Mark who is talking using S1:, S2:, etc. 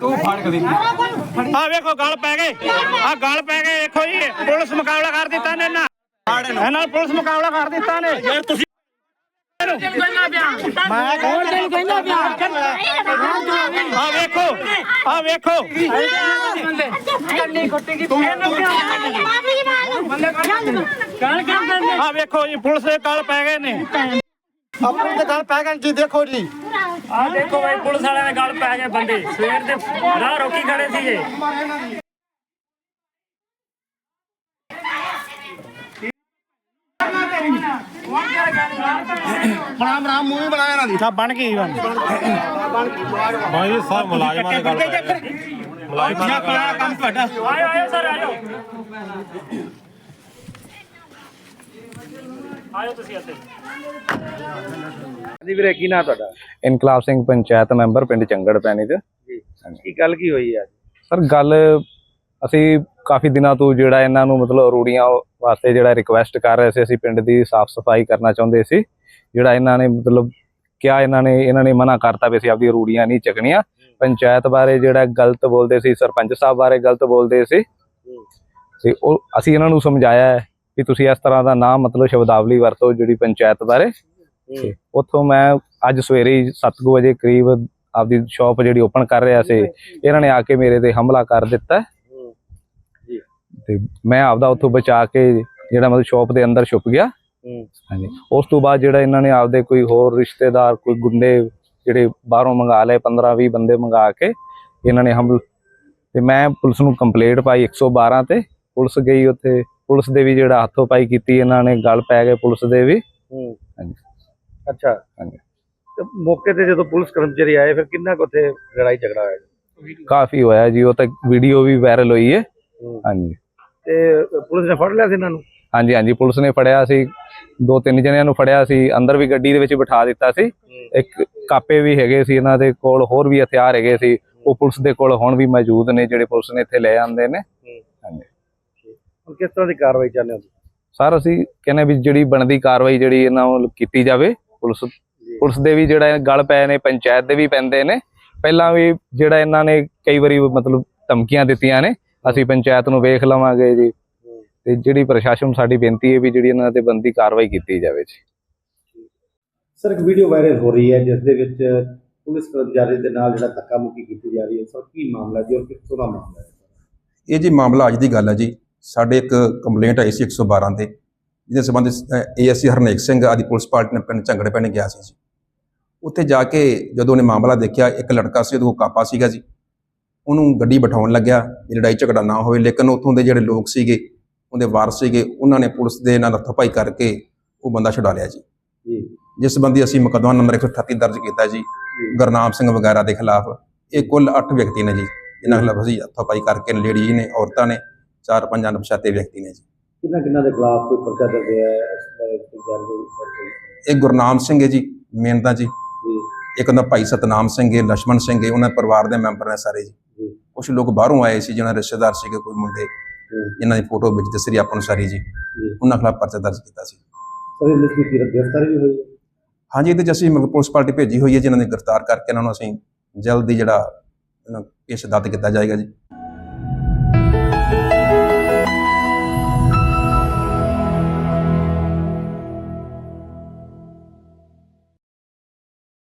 S1: ਆ ਵੇਖੋ ਗੱਲ ਪੈ ਗਏ ਆ ਗੱਲ ਪੈ ਗਏ ਵੇਖੋ ਜੀ ਪੁਲਿਸ ਮੁਕਾਬਲਾ ਕਰ ਦਿੱਤਾ ਨੇ ਇਹਨਾਂ। ਇਹਨਾਂ ਨਾਲ ਪੁਲਿਸ ਮੁਕਾਬਲਾ ਕਰ ਦਿੱਤਾ ਨੇ। ਯਾਰ ਤੁਸੀਂ ਮੈਂ ਕੌਣ ਤੈਨੂੰ ਕਹਿੰਦਾ ਪਿਆ। ਆ ਵੇਖੋ ਆ ਵੇਖੋ। ਆ ਵੇਖੋ ਜੀ ਪੁਲਿਸ ਦੇ ਗੱਲ ਪੈ ਗਏ ਨੇ।
S2: ਆਪਣੇ ਤੇ ਗੱਲ ਪੈ ਗਈ ਜੀ ਦੇਖੋ ਜੀ।
S1: ਆ ਦੇਖੋ ਭਾਈ ਪੁਲਿਸ ਵਾਲਿਆਂ ਦੇ ਗੱਲ ਪੈ ਗਏ ਬੰਦੇ। ਸਵੇਰ ਦੇ ਰਾਹ ਰੋਕੀ ਖੜੇ ਸੀਗੇ।
S2: ਬਣਾ ਬਣਾ ਮੂੰਹ ਹੀ ਬਣਾਇਆ ਨਾ ਦੀ
S1: ਸਾ ਬਣ ਗਈ ਬਣ
S3: ਭਾਈ ਸਰ ਮੁਲਾਜ਼ਮਾਂ ਦੇ ਗੱਲ ਪੈ ਗਏ। ਮੁਲਾਜ਼ਮਾਂ ਦੇ ਗੱਲ
S1: ਕੰਮ ਤੁਹਾਡਾ। ਆਇਓ ਆਇਓ ਸਰ ਆਇਓ। ਆਇਓ ਤੁਸੀਂ ਇੱਥੇ।
S4: ਜੀ ਵੀਰੇ ਕੀ ਨਾਂ ਤੁਹਾਡਾ?
S5: ਇਨਕਲਾਬ ਸਿੰਘ ਪੰਚਾਇਤ ਮੈਂਬਰ ਪਿੰਡ ਚੰਗੜ ਪੈਣੀ ਚ।
S4: ਜੀ। ਕੀ ਗੱਲ ਕੀ ਹੋਈ ਅੱਜ
S5: ਸਰ ਗੱਲ ਅਸੀਂ ਕਾਫੀ ਦਿਨਾਂ ਤੋਂ ਜਿਹੜਾ ਇਹਨਾਂ ਨੂੰ ਮਤਲਬ ਰੂੜੀਆਂ ਵਾਸਤੇ ਜਿਹੜਾ ਰਿਕੁਐਸਟ ਕਰ ਰਹੇ ਸੀ ਅਸੀਂ ਪਿੰਡ ਦੀ ਸਾਫ਼ ਸਫ਼ਾਈ ਕਰਨਾ ਚਾਹੁੰਦੇ ਸੀ। ਜਿਹੜਾ ਇਹਨਾਂ ਨੇ ਮਤਲਬ ਕਿਹਾ ਇਹਨਾਂ ਨੇ ਇਹਨਾਂ ਨੇ ਮਨਾ ਕਰਤਾ ਵੀ ਅਸੀਂ ਆਪਦੀ ਰੂੜੀਆਂ ਨਹੀਂ ਚੱਕਣੀਆਂ। ਪੰਚਾਇਤ ਬਾਰੇ ਜਿਹੜਾ ਗਲਤ ਬੋਲਦੇ ਸੀ ਸਰਪੰਚ ਸਾਹਿਬ ਬਾਰੇ ਗਲਤ ਬੋਲਦੇ ਸੀ। ਤੇ ਉਹ ਅਸੀਂ ਇਹਨਾਂ ਨੂੰ ਸਮਝਾਇਆ ਹੈ। ਕਿ ਤੁਸੀਂ ਇਸ ਤਰ੍ਹਾਂ ਦਾ ਨਾਮ ਮਤਲਬ ਸ਼ਬਦਾਵਲੀ ਵਰਤੋ ਜਿਹੜੀ ਪੰਚਾਇਤ ਬਾਰੇ। ਉੱਥੋਂ ਮੈਂ ਅੱਜ ਸਵੇਰੇ ਹੀ 7:00 ਵਜੇ ਕਰੀਬ ਆਪਦੀ ਸ਼ਾਪ ਜਿਹੜੀ ਓਪਨ ਕਰ ਰਿਹਾ ਸੀ ਇਹਨਾਂ ਨੇ ਆ ਕੇ ਮੇਰੇ ਤੇ ਹਮਲਾ ਕਰ ਦਿੱਤਾ। ਤੇ ਮੈਂ ਆਪਦਾ ਉੱਥੋਂ ਬਚਾ ਕੇ ਜਿਹੜਾ ਮਤਲਬ ਸ਼ਾਪ ਦੇ ਅੰਦਰ ਛੁਪ ਗਿਆ। ਹਾਂਜੀ। ਉਸ ਤੋਂ ਬਾਅਦ ਜਿਹੜਾ ਇਹਨਾਂ ਨੇ ਆਪਦੇ ਕੋਈ ਹੋਰ ਰਿਸ਼ਤੇਦਾਰ ਕੋਈ ਗੁੰਡੇ ਜਿਹੜੇ ਬਾਹਰੋਂ ਮੰਗਾ ਲਏ 15 20 ਬੰਦੇ ਮੰਗਾ ਕੇ ਇਹਨਾਂ ਨੇ ਹਮਲ ਤੇ ਮੈਂ ਪੁਲਿਸ ਨੂੰ ਕੰਪਲੇਂਟ ਪਾਈ 112 ਤੇ। ਪੁਲਿਸ ਗਈ ਉੱਥੇ ਪੁਲਿਸ ਦੇ ਵੀ ਜਿਹੜਾ ਹੱਥੋਂ ਪਾਈ ਕੀਤੀ ਇਹਨਾਂ ਨੇ ਗੱਲ ਪੈ ਗਏ ਪੁਲਿਸ ਦੇ ਵੀ।
S4: ਹੂੰ।
S5: ਹਾਂਜੀ।
S4: ਅੱਛਾ।
S5: ਹਾਂਜੀ।
S4: ਤੇ ਮੌਕੇ ਤੇ ਜਦੋਂ ਪੁਲਿਸ ਕਰਮਚਾਰੀ ਆਏ ਫਿਰ ਕਿੰਨਾ ਕੁ ਉੱਥੇ ਲੜਾਈ ਝਗੜਾ ਹੋਇਆ
S5: ਕਾਫੀ ਹੋਇਆ ਜੀ ਉਹ ਤਾਂ ਵੀਡੀਓ ਵੀ ਵਾਇਰਲ ਹੋਈ ਹੈ
S4: ਹੂੰ।
S5: ਹਾਂਜੀ।
S4: ਤੇ ਪੁਲਿਸ ਨੇ ਫੜ ਲਿਆ ਸੀ ਇਹਨਾਂ ਨੂੰ?
S5: ਹਾਂਜੀ ਹਾਂਜੀ ਪੁਲਿਸ ਨੇ ਫੜਿਆ ਸੀ। ਦੋ ਤਿੰਨ ਜਣਿਆਂ ਨੂੰ ਫੜਿਆ ਸੀ ਅੰਦਰ ਵੀ ਗੱਡੀ ਦੇ ਵਿੱਚ ਬਿਠਾ ਦਿੱਤਾ ਸੀ। ਇੱਕ ਕਾਪੇ ਵੀ ਹੈਗੇ ਸੀ ਇਹਨਾਂ ਦੇ ਕੋਲ ਹੋਰ ਵੀ ਹਥਿਆਰ ਹੈਗੇ ਸੀ। ਉਹ ਪੁਲਿਸ ਦੇ ਕੋਲ ਹੁਣ ਵੀ ਮੌਜੂਦ ਨੇ ਜਿਹੜੇ ਪੁਲਿਸ ਨੇ ਇੱਥੇ ਲੈ ਆਂਦੇ ਨੇ।
S4: ਹੁਣ ਕਿਸ ਤਰ੍ਹਾਂ ਦੀ ਕਾਰਵਾਈ ਚਾਹੁੰਦੇ ਹੋ
S5: ਸਰ ਅਸੀਂ ਕਹਿੰਦੇ ਵੀ ਜਿਹੜੀ ਬਣਦੀ ਕਾਰਵਾਈ ਜਿਹੜੀ ਇਹਨਾਂ ਨੂੰ ਕੀਤੀ ਜਾਵੇ ਪੁਲਿਸ ਪੁਲਿਸ ਦੇ ਵੀ ਜਿਹੜਾ ਗਲ ਪਏ ਨੇ ਪੰਚਾਇਤ ਦੇ ਵੀ ਪੈਂਦੇ ਨੇ। ਪਹਿਲਾਂ ਵੀ ਜਿਹੜਾ ਇਹਨਾਂ ਨੇ ਕਈ ਵਾਰੀ ਮਤਲਬ ਧਮਕੀਆਂ ਦਿੱਤੀਆਂ ਨੇ ਅਸੀਂ ਪੰਚਾਇਤ ਨੂੰ ਵੇਖ ਲਵਾਂਗੇ ਜੀ। ਤੇ ਜਿਹੜੀ ਪ੍ਰਸ਼ਾਸਨ ਸਾਡੀ ਬੇਨਤੀ ਹੈ ਵੀ ਜਿਹੜੀ ਇਹਨਾਂ ਤੇ ਬੰਦੀ ਕਾਰਵਾਈ ਕੀਤੀ ਜਾਵੇ ਜੀ।
S6: ਸਰ ਇੱਕ ਵੀਡੀਓ ਵਾਇਰਲ ਹੋ ਰਹੀ ਹੈ ਜਿਸ ਦੇ ਵਿੱਚ ਪੁਲਿਸ ਕਰਮਚਾਰੀ ਦੇ ਨਾਲ ਜਿਹੜਾ ਧੱਕਾ ਮੁੱਕੀ ਕੀਤੀ ਜਾ ਰਹੀ ਹੈ। ਸਰ ਕੀ ਮਾਮਲਾ ਜੀ ਔਰ ਕਿੱਥੋਂ ਦਾ ਮਾਮਲਾ ਹੈ?
S7: ਇਹ ਜੀ ਮਾਮਲਾ ਅੱਜ ਦੀ ਗੱਲ ਹੈ ਜੀ। ਸਾਡੇ ਇੱਕ ਕੰਪਲੇਂਟ ਆਈ ਸੀ 112 ਤੇ ਜਿਹਦੇ ਸੰਬੰਧ ਏਐਸਸੀ ਹਰਨੇਕ ਸਿੰਘ ਆਦੀ ਪੁਲਿਸ ਪਾਰਟੀ ਨੇ ਪਿੰਡ ਝੰਗੜੇ ਪਿੰਡ ਗਿਆ ਸੀ ਜੀ। ਉੱਥੇ ਜਾ ਕੇ ਜਦੋਂ ਉਹਨੇ ਮਾਮਲਾ ਦੇਖਿਆ ਇੱਕ ਲੜਕਾ ਸੀ ਉਹਦੇ ਕਾਪਾ ਸੀਗਾ ਜੀ। ਉਹਨੂੰ ਗੱਡੀ ਬਿਠਾਉਣ ਲੱਗਿਆ ਲੜਾਈ ਝਗੜਾ ਨਾ ਹੋਵੇ ਲੇਕਿਨ ਉੱਥੋਂ ਦੇ ਜਿਹੜੇ ਲੋਕ ਸੀਗੇ ਉਹਦੇ ਵਾਰਸ ਸੀਗੇ ਉਹਨਾਂ ਨੇ ਪੁਲਿਸ ਦੇ ਨਾਲ ਹੱਥੋਂ-ਪਾਈ ਕਰਕੇ ਉਹ ਬੰਦਾ ਛੁਡਾ ਲਿਆ ਜੀ। ਜਿਸ ਸੰਬੰਧੀ ਅਸੀਂ ਮੁਕੱਦਮਾ ਨੰਬਰ 138 ਦਰਜ ਕੀਤਾ ਜੀ ਗੁਰਨਾਮ ਸਿੰਘ ਵਗੈਰਾ ਦੇ ਖਿਲਾਫ ਇਹ ਕੁੱਲ 8 ਵਿਅਕਤੀ ਨੇ ਜੀ ਜਿਨ੍ਹਾਂ ਖਿਲਾਫ ਅਸੀਂ ਹੱਥੋਂ-ਪਾਈ ਕਰਕੇ ਲੇਡੀ ਨੇ ਔਰਤਾਂ ਨੇ ਚਾਰ ਪੰਜ ਅਣਪਛਾਤੇ ਵਿਅਕਤੀ ਨੇ ਜੀ।
S6: ਕਿੰਨਾ ਕਿੰਨਾ ਦੇ ਖਿਲਾਫ ਕੋਈ ਪਰਚਾ ਦਰਜ ਹੈ? ਇਸ ਬਾਰੇ ਕੋਈ ਜਾਣਕਾਰੀ
S7: ਇਹ ਗੁਰਨਾਮ ਸਿੰਘ ਹੈ ਜੀ ਮੇਨਤਾ ਜੀ। ਇੱਕ ਉਹਨਾਂ ਭਾਈ ਸਤਨਾਮ ਸਿੰਘ ਹੈ ਲక్ష్మణ ਸਿੰਘ ਹੈ ਉਹਨਾਂ ਪਰਿਵਾਰ ਦੇ ਮੈਂਬਰ ਨੇ ਸਾਰੇ ਜੀ। ਕੁਝ ਲੋਕ ਬਾਹਰੋਂ ਆਏ ਸੀ ਜਿਹਨਾਂ ਰਿਸ਼ਤੇਦਾਰ ਸੀਗੇ ਕੋਈ ਮੁੰਡੇ। ਇਹਨਾਂ ਦੀ ਫੋਟੋ ਵਿੱਚ ਦਿਸ ਆਪਾਂ ਨੂੰ ਸਾਰੀ ਜੀ। ਉਹਨਾਂ ਖਿਲਾਫ ਪਰਚਾ ਦਰਜ ਕੀਤਾ ਸੀ।
S6: ਸਰ ਇਹਨਾਂ ਦੀ ਗ੍ਰਿਫਤਾਰੀ ਹੋਈ ਹੈ?
S7: ਹਾਂਜੀ ਇਹਦੇ ਚ ਅਸੀਂ ਪੁਲਿਸ ਪਾਰਟੀ ਭੇਜੀ ਹੋਈ ਹੈ ਜਿਨ੍ਹਾਂ ਨੇ ਗ੍ਰਿਫਤਾਰ ਕਰਕੇ ਇਹਨਾਂ ਨੂੰ ਅਸੀਂ ਜਲਦੀ ਜਿਹੜਾ ਇਹਨਾਂ ਕੇਸ ਦੱਤ ਕੀਤਾ ਜਾਏਗਾ ਜੀ।